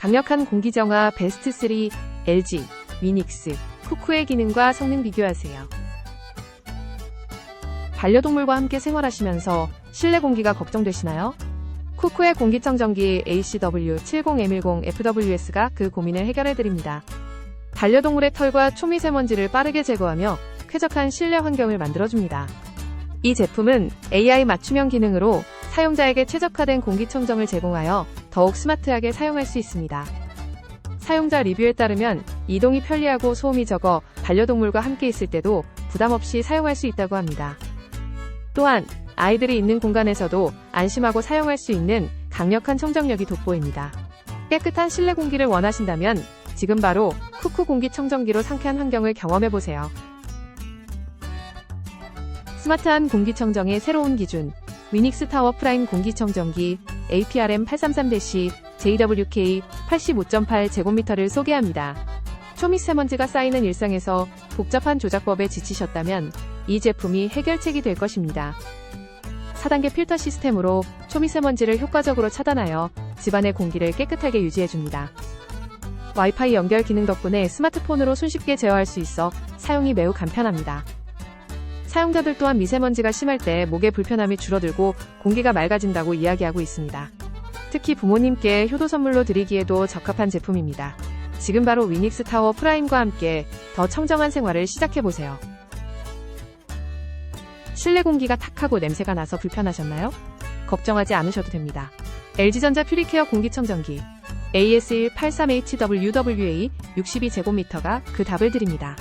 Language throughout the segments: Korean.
강력한 공기정화 베스트 3 LG, 위닉스, 쿠쿠의 기능과 성능 비교하세요. 반려동물과 함께 생활하시면서 실내 공기가 걱정되시나요? 쿠쿠의 공기청정기 ACW70M10FWS가 그 고민을 해결해드립니다. 반려동물의 털과 초미세먼지를 빠르게 제거하며 쾌적한 실내 환경을 만들어줍니다. 이 제품은 AI 맞춤형 기능으로 사용자에게 최적화된 공기청정을 제공하여 더욱 스마트하게 사용할 수 있습니다. 사용자 리뷰에 따르면 이동이 편리하고 소음이 적어 반려동물과 함께 있을 때도 부담 없이 사용할 수 있다고 합니다. 또한 아이들이 있는 공간에서도 안심하고 사용할 수 있는 강력한 청정력이 돋보입니다. 깨끗한 실내 공기를 원하신다면 지금 바로 쿠쿠 공기청정기로 상쾌한 환경을 경험해보세요. 스마트한 공기청정의 새로운 기준 위닉스 타워 프라임 공기청정기 APRM 833-JWK 85.8 제곱미터를 소개합니다. 초미세먼지가 쌓이는 일상에서 복잡한 조작법에 지치셨다면 이 제품이 해결책이 될 것입니다. 4단계 필터 시스템으로 초미세먼지를 효과적으로 차단하여 집안의 공기를 깨끗하게 유지해줍니다. 와이파이 연결 기능 덕분에 스마트폰으로 손쉽게 제어할 수 있어 사용이 매우 간편합니다. 사용자들 또한 미세먼지가 심할 때 목의 불편함이 줄어들고 공기가 맑아진다고 이야기하고 있습니다. 특히 부모님께 효도 선물로 드리기에도 적합한 제품입니다. 지금 바로 위닉스 타워 프라임과 함께 더 청정한 생활을 시작해보세요. 실내 공기가 탁하고 냄새가 나서 불편하셨나요? 걱정하지 않으셔도 됩니다. LG전자 퓨리케어 공기청정기 AS183HWWA 62제곱미터가 그 답을 드립니다.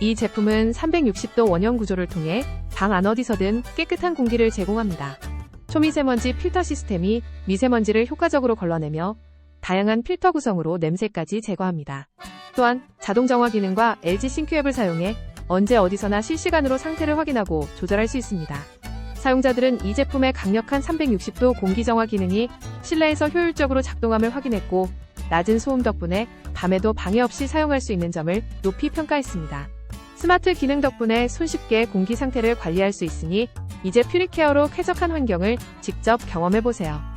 이 제품은 360도 원형 구조를 통해 방 안 어디서든 깨끗한 공기를 제공합니다. 초미세먼지 필터 시스템이 미세먼지를 효과적으로 걸러내며 다양한 필터 구성으로 냄새까지 제거합니다. 또한 자동 정화 기능과 LG 싱크 앱을 사용해 언제 어디서나 실시간으로 상태를 확인하고 조절할 수 있습니다. 사용자들은 이 제품의 강력한 360도 공기 정화 기능이 실내에서 효율적으로 작동함을 확인했고 낮은 소음 덕분에 밤에도 방해 없이 사용할 수 있는 점을 높이 평가했습니다. 스마트 기능 덕분에 손쉽게 공기 상태를 관리할 수 있으니 이제 퓨리케어로 쾌적한 환경을 직접 경험해보세요.